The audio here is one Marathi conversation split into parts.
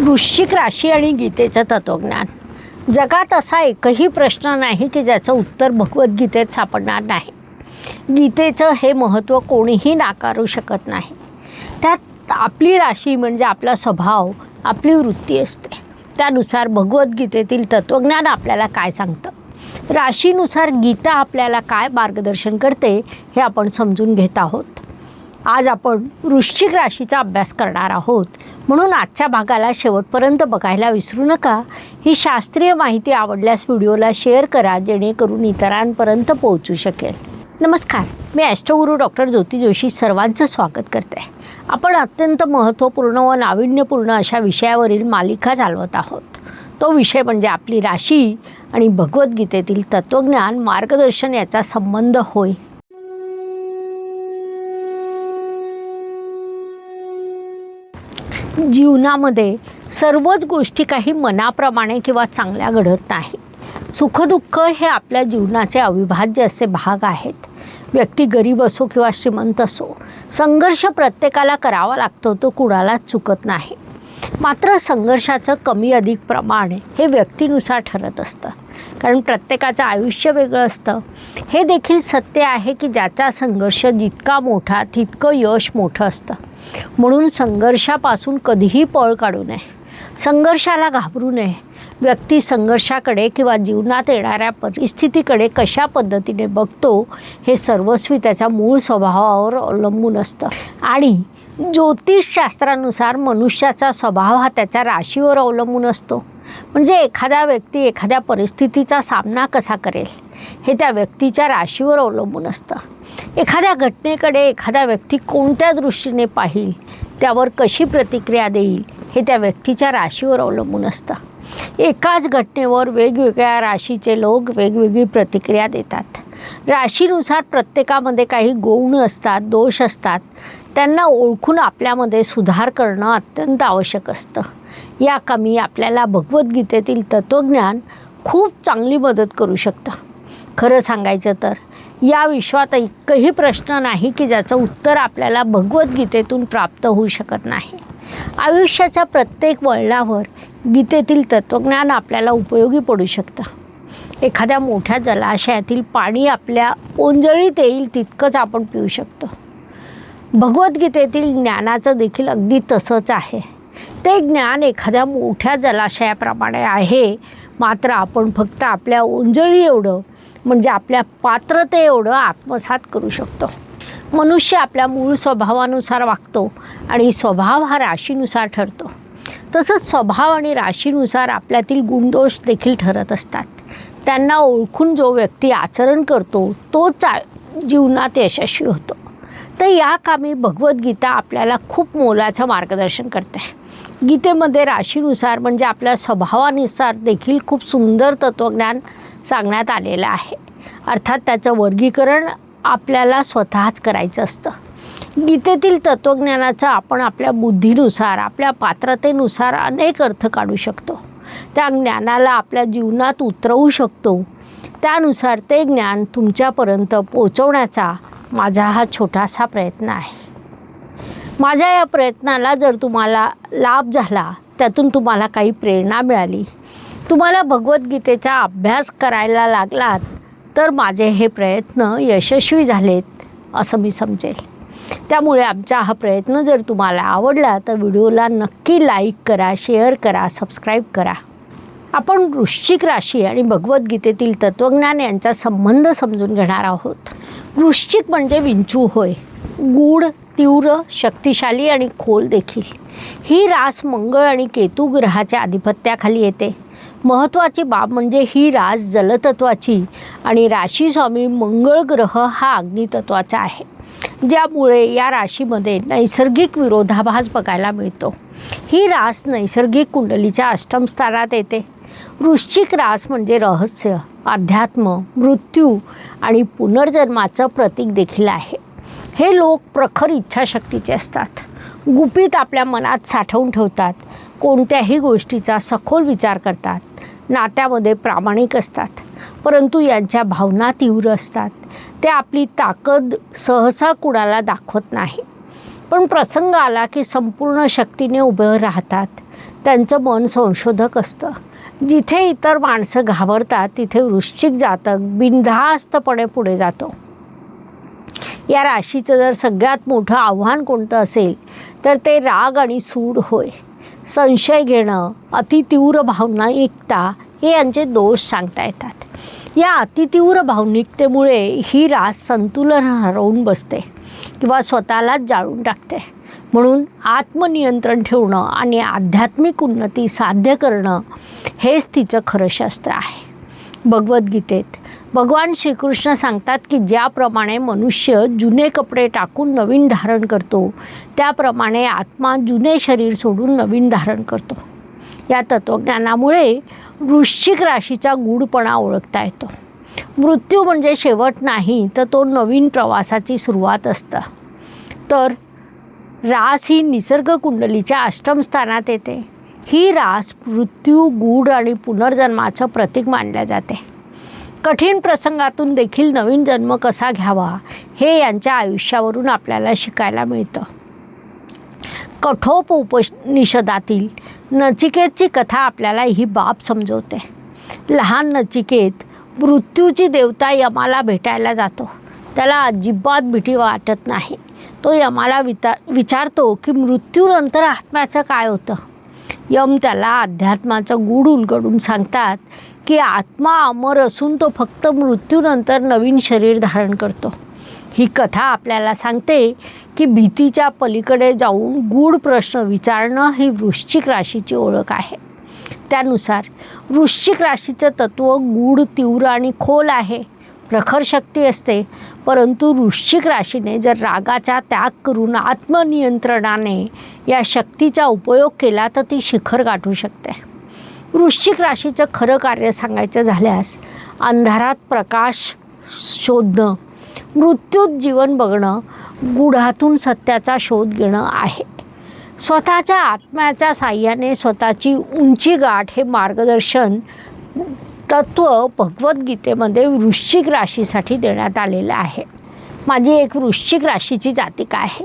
वृश्चिक राशी आणि गीतेचं तत्त्वज्ञान जगात असा एकही प्रश्न नाही की ज्याचं उत्तर भगवद्गीतेत सापडणार नाही. गीतेचं हे महत्त्व कोणीही नाकारू शकत नाही. त्यात आपली राशी म्हणजे आपला स्वभाव आपली वृत्ती असते. त्यानुसार भगवद्गीतेतील तत्त्वज्ञान आपल्याला काय सांगतं? राशीनुसार गीता आपल्याला काय मार्गदर्शन करते हे आपण समजून घेत आहोत. आज आपण वृश्चिक राशीचा अभ्यास करणार आहोत. म्हणून आजच्या भागाला शेवटपर्यंत बघायला विसरू नका. ही शास्त्रीय माहिती आवडल्यास व्हिडिओला शेअर करा जेणेकरून इतरांपर्यंत पोहोचू शकेल. नमस्कार. मी ॲस्ट्रोगुरू डॉक्टर ज्योती जोशी सर्वांचं स्वागत करते. आपण अत्यंत महत्त्वपूर्ण व नाविन्यपूर्ण अशा विषयावरील मालिका चालवत आहोत. तो विषय म्हणजे आपली राशी आणि भगवद्गीतेतील तत्त्वज्ञान मार्गदर्शन याचा संबंध होय. जीवनामध्ये सर्वच गोष्टी काही मनाप्रमाणे किंवा चांगल्या घडत नाही. सुखदुःख हे आपल्या जीवनाचे अविभाज्य असे भाग आहेत. व्यक्ती गरीब असो किंवा श्रीमंत असो संघर्ष प्रत्येकाला करावा लागतो तो कुणालाच चुकत नाही. मात्र संघर्षाचं कमी अधिक प्रमाण हे व्यक्तीनुसार ठरत असतं. कारण प्रत्येकाचं आयुष्य वेगळं असतं. हे देखील सत्य आहे की ज्याचा संघर्ष जितका मोठा तितकं यश मोठं असतं. म्हणून संघर्षापासून कधीही पळ काढू नये. संघर्षाला घाबरू नये. व्यक्ती संघर्षाकडे किंवा जीवनात येणाऱ्या परिस्थितीकडे कशा पद्धतीने बघतो हे सर्वस्वी त्याच्या मूळ स्वभावावर अवलंबून असतं. आणि ज्योतिषशास्त्रानुसार मनुष्याचा स्वभाव हा त्याच्या राशीवर अवलंबून असतो. म्हणजे एखादा व्यक्ती एखाद्या परिस्थितीचा सामना कसा करेल हे त्या व्यक्तीच्या राशीवर अवलंबून असतं. एखाद्या घटनेकडे एखादा व्यक्ती कोणत्या दृष्टीने पाहिल त्यावर कशी प्रतिक्रिया देईल हे त्या व्यक्तीच्या राशीवर अवलंबून असतं. एकाच घटनेवर वेगवेगळ्या राशीचे लोक वेगवेगळी प्रतिक्रिया देतात. राशीनुसार प्रत्येकामध्ये काही गौण असतात दोष असतात. त्यांना ओळखून आपल्यामध्ये सुधार करणं अत्यंत आवश्यक असतं. या कामी आपल्याला भगवद्गीतेतील तत्त्वज्ञान खूप चांगली मदत करू शकतं. खरं सांगायचं तर या विश्वात एकही प्रश्न नाही की ज्याचं उत्तर आपल्याला भगवद्गीतेतून प्राप्त होऊ शकत नाही. आयुष्याच्या प्रत्येक वळणावर गीतेतील तत्त्वज्ञान आपल्याला उपयोगी पडू शकतं. एखाद्या मोठ्या जलाशयातील पाणी आपल्या ओंजळीत येईल तितकंच आपण पिऊ शकतो. भगवद्गीतेतील ज्ञानाचं देखील अगदी तसंच आहे. ते ज्ञान एखाद्या मोठ्या जलाशयाप्रमाणे आहे. मात्र आपण फक्त आपल्या ओंजळी एवढं म्हणजे आपल्या पात्रते एवढं आत्मसात करू शकतो. मनुष्य आपल्या मूळ स्वभावानुसार वागतो आणि स्वभाव हा राशीनुसार ठरतो. तसंच स्वभाव आणि राशीनुसार आपल्यातील गुणदोष देखील ठरत असतात. त्यांना ओळखून जो व्यक्ती आचरण करतो तो चा जीवनात यशस्वी होतो. तर या कामी भगवद्गीता आपल्याला खूप मोलाचं मार्गदर्शन करते. गीतेमध्ये राशीनुसार म्हणजे आपल्या स्वभावानुसार देखील खूप सुंदर तत्त्वज्ञान सांगण्यात आलेलं आहे. अर्थात त्याचं वर्गीकरण आपल्याला स्वतःच करायचं असतं. गीतेतील तत्त्वज्ञानाचा आपण आपल्या बुद्धीनुसार आपल्या पात्रतेनुसार अनेक अर्थ काढू शकतो. त्या ज्ञानाला आपल्या जीवनात उतरवू शकतो. त्यानुसार ते ज्ञान तुमच्यापर्यंत पोचवण्याचा माझा हा छोटासा प्रयत्न आहे. माझ्या या प्रयत्नाला जर तुम्हाला लाभ झाला त्यातून तुम्हाला काही प्रेरणा मिळाली. तुम्हाला भगवद्गीतेचा अभ्यास करायला लागलात तर माझे हे प्रयत्न यशस्वी झालेत असं मी समजेल. त्यामुळे आमचा हा प्रयत्न जर तुम्हाला आवडला तर व्हिडिओला नक्की लाईक करा शेअर करा सबस्क्राईब करा. आपण वृश्चिक राशी आणि भगवद्गीतेतील तत्त्वज्ञान यांचा संबंध समजून घेणार आहोत. वृश्चिक म्हणजे विंचू होय. गूढ तीव्र शक्तिशाली आणि खोल देखील. ही रास मंगळ आणि केतू ग्रहाच्या आधिपत्याखाली येते. महत्त्वाची बाब म्हणजे ही रास जलतत्वाची आणि राशी स्वामी मंगळ ग्रह हा अग्नितत्वाचा आहे. ज्यामुळे या राशीमध्ये नैसर्गिक विरोधाभास बघायला मिळतो. ही रास नैसर्गिक कुंडलीच्या अष्टमस्थानात येते. वृश्चिक रास म्हणजे रहस्य अध्यात्म मृत्यू आणि पुनर्जन्माचं प्रतीक देखील आहे. हे लोक प्रखर इच्छाशक्तीचे असतात. गुपित आपल्या मनात साठवून ठेवतात. कोणत्याही गोष्टीचा सखोल विचार करतात. नात्यामध्ये प्रामाणिक असतात. परंतु यांच्या भावना तीव्र असतात. ते आपली ताकद सहसा कुणाला दाखवत नाही. पण प्रसंग आला की संपूर्ण शक्तीने उभे राहतात. त्यांचं मन संशोधक असतं. जिथे इतर माणसं घाबरतात तिथे वृश्चिक जातक बिनधास्तपणे पुढे जातो. या राशीचं जर सगळ्यात मोठं आव्हान कोणतं असेल तर ते राग आणि सूड होय. संशय घेणं अतितीव्र भावनायुक्ता हे यांचे दोष सांगता येतात. या अतितीव्र भावनिकतेमुळे ही रास संतुलन हरवून बसते किंवा स्वतःलाच जाळून टाकते. म्हणून आत्मनियंत्रण ठेवणं आणि आध्यात्मिक उन्नती साध्य करणं हेच तिचं खरं शास्त्र आहे. भगवद्गीतेत भगवान श्रीकृष्ण सांगतात की ज्याप्रमाणे मनुष्य जुने कपडे टाकून नवीन धारण करतो त्याप्रमाणे आत्मा जुने शरीर सोडून नवीन धारण करतो. या तत्त्वज्ञानामुळे वृश्चिक राशीचा गूढपणा ओळखता येतो. मृत्यू म्हणजे शेवट नाही तर तो नवीन प्रवासाची सुरुवात असतं. तर रास ही निसर्ग कुंडलीच्या अष्टम स्थानात येते. ही रास मृत्यू गूढ आणि पुनर्जन्माचं प्रतीक मानल्या जाते. कठीण प्रसंगातून देखील नवीन जन्म कसा घ्यावा हे यांच्या आयुष्यावरून आपल्याला शिकायला मिळतं. कठोप उपनिषदातील नचिकेतची कथा आपल्याला ही बाब समजवते. लहान नचिकेत मृत्यूची देवता यमाला भेटायला जातो. त्याला अजिबात भीती वाटत नाही. तो यमाला विता विचारतो की मृत्यूनंतर आत्म्याचं काय होतं? यम त्याला अध्यात्माचं गूढ उलगडून सांगतात की आत्मा अमर असून तो फक्त मृत्यूनंतर नवीन शरीर धारण करतो. ही कथा आपल्याला सांगते की भीतीच्या पलीकडे जाऊन गूढ प्रश्न विचारणं ही वृश्चिक राशीची ओळख आहे. त्यानुसार वृश्चिक राशीचं तत्त्व गूढ तीव्र आणि खोल आहे. प्रखर शक्ती असते. परंतु वृश्चिक राशीने जर रागाचा त्याग करून आत्मनियंत्रणाने या शक्तीचा उपयोग केला तर ती शिखर गाठू शकते. वृश्चिक राशीचं खरं कार्य सांगायचं झाल्यास अंधारात प्रकाश शोधणं मृत्यूत जीवन बघणं गुढातून सत्याचा शोध घेणं आहे. स्वतःच्या आत्म्याच्या साह्याने स्वतःची उंची गाठ हे मार्गदर्शन तत्त्व भगवद्गीतेमध्ये वृश्चिक राशीसाठी देण्यात आलेलं आहे. माझी एक वृश्चिक राशीची जातिका आहे?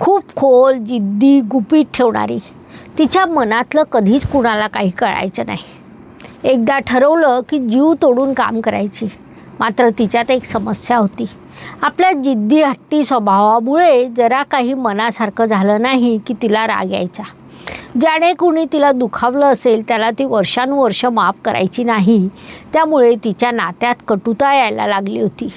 खूप खोल जिद्दी गुपित ठेवणारी. तिच्या मनातलं कधीच कुणाला काही कळायचं नाही. एकदा ठरवलं की जीव तोडून काम करायची. मात्र तिच्यात एक समस्या होती. आपल्या जिद्दी हट्टी स्वभावामुळे जरा काही मनासारखं झालं नाही की तिला राग यायचा. ज्याने कुणी तिला दुखावलं असेल त्याला ती वर्षानुवर्ष माफ करायची नाही. त्यामुळे तिच्या नात्यात कटुता यायला लागली होती.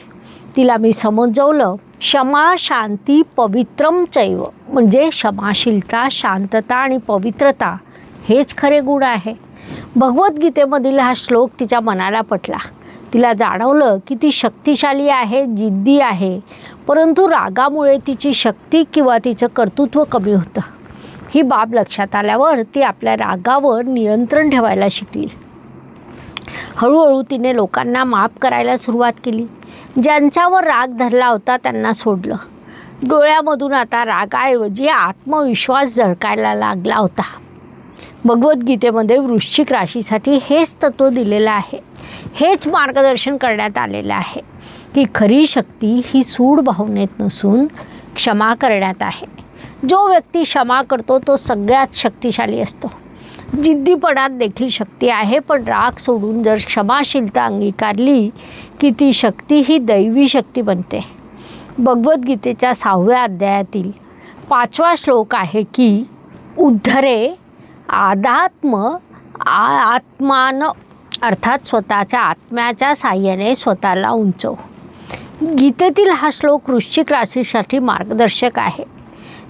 तिला मी समजवलं क्षमा शांती पवित्रम चैव. म्हणजे क्षमाशीलता शांतता आणि पवित्रता हेच खरे गुण आहे. भगवद्गीतेमधील हा श्लोक तिच्या मनाला पटला. तिला जाणवलं की ती शक्तिशाली आहे जिद्दी आहे. परंतु रागामुळे तिची शक्ती किंवा तिचं कर्तृत्व कमी होतं. ही बाब लक्षात आल्यावर ती आपल्या रागावर नियंत्रण ठेवायला शिकली. हळूहळू तिने लोकांना माफ करायला सुरुवात केली. ज्यांच्यावर राग धरला होता त्यांना सोडलं. डोळ्यामधून आता रागाऐवजी आत्मविश्वास झळकायला लागला होता. भगवद्गीतेमध्ये वृश्चिक राशीसाठी हेच तत्त्व दिलेलं आहे. हेच मार्गदर्शन करण्यात आलेलं आहे की खरी शक्ती ही सूड भावनेत नसून क्षमा करण्यात आहे. जो व्यक्ती क्षमा करतो तो सगळ्यात शक्तिशाली असतो. जिद्दीपणात देखील शक्ती आहे पण राग सोडून जर क्षमाशीलता अंगीकारली की ती शक्ती ही दैवी शक्ती बनते. भगवद्गीतेच्या सहाव्या अध्यायातील पाचवा श्लोक आहे की उद्धरे आध्यात्म आ आत्मान अर्थात स्वतःच्या आत्म्याच्या साह्याने स्वतःला उंचव. गीतेतील हा श्लोक वृश्चिक राशीसाठी मार्गदर्शक आहे.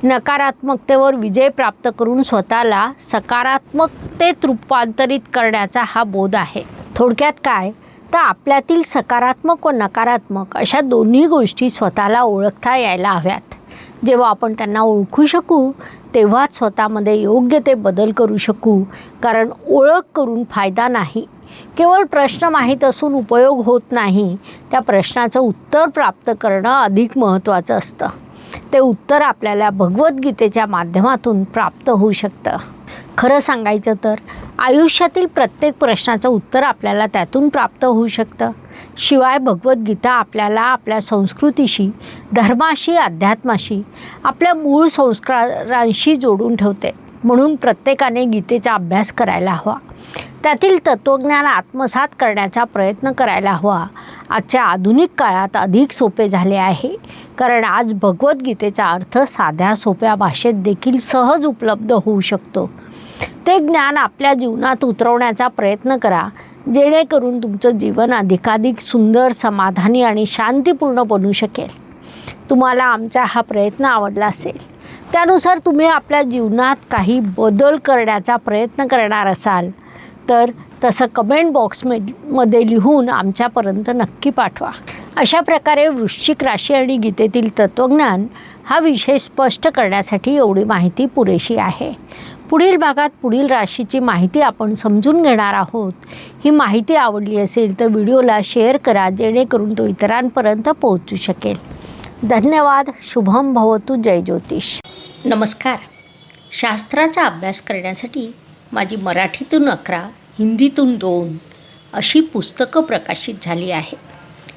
नकारात्मकतेवर विजय प्राप्त करून स्वतःला सकारात्मकतेत रूपांतरित करण्याचा हा बोध आहे. थोडक्यात काय? तर आपल्यातील सकारात्मक व नकारात्मक अशा दोन्ही गोष्टी स्वतःला ओळखता यायला हव्यात. जेव्हा आपण त्यांना ओळखू शकू तेव्हाच स्वतःमध्ये योग्य ते बदल करू शकू कारण ओळख करून फायदा नाही. केवळ प्रश्न माहीत असून उपयोग होत नाही त्या प्रश्नाचं उत्तर प्राप्त करणं अधिक महत्त्वाचं असतं. ते उत्तर आपल्याला भगवद्गीतेच्या माध्यमातून प्राप्त होऊ शकतं. खरं सांगायचं तर आयुष्यातील प्रत्येक प्रश्नाचं उत्तर आपल्याला त्यातून प्राप्त होऊ शकतं. शिवाय भगवद्गीता आपल्याला आपल्या संस्कृतीशी धर्माशी अध्यात्माशी आपल्या मूळ संस्कारांशी जोडून ठेवते. म्हणून प्रत्येकाने गीतेचा अभ्यास करायला हवा. त्यातील तत्त्वज्ञान आत्मसात करण्याचा प्रयत्न करायला हवा. आजच्या आधुनिक काळात अधिक सोपे झाले आहे. कारण आज भगवद्गीतेचा अर्थ साध्या सोप्या भाषेत देखील सहज उपलब्ध होऊ शकतो. ते ज्ञान आपल्या जीवनात उतरवण्याचा प्रयत्न करा जेणेकरून तुमचं जीवन अधिकाधिक सुंदर समाधानी आणि शांतीपूर्ण बनू शकेल. तुम्हाला आमचा हा प्रयत्न आवडला असेल त्यानुसार तुम्ही आपल्या जीवनात काही बदल करण्याचा प्रयत्न करणार असाल तर तसं कमेंट बॉक्समध्ये मध्ये लिहून आमच्यापर्यंत नक्की पाठवा. अशा प्रकारे वृश्चिक राशी आणि गीतेतील तत्त्वज्ञान हा विषय स्पष्ट करण्यासाठी एवढी माहिती पुरेशी आहे. पुढील भागात पुढील राशीची माहिती आपण समजून घेणार आहोत. ही माहिती आवडली असेल तर व्हिडिओला शेअर करा जेणेकरून तो इतरांपर्यंत पोहोचू शकेल. धन्यवाद शुभम भवतु जय ज्योतिष. नमस्कार. शास्त्राचा अभ्यास करण्यासाठी माझी मराठीतून अकरा हिंदीतून दोन अशी पुस्तकं प्रकाशित झाली आहे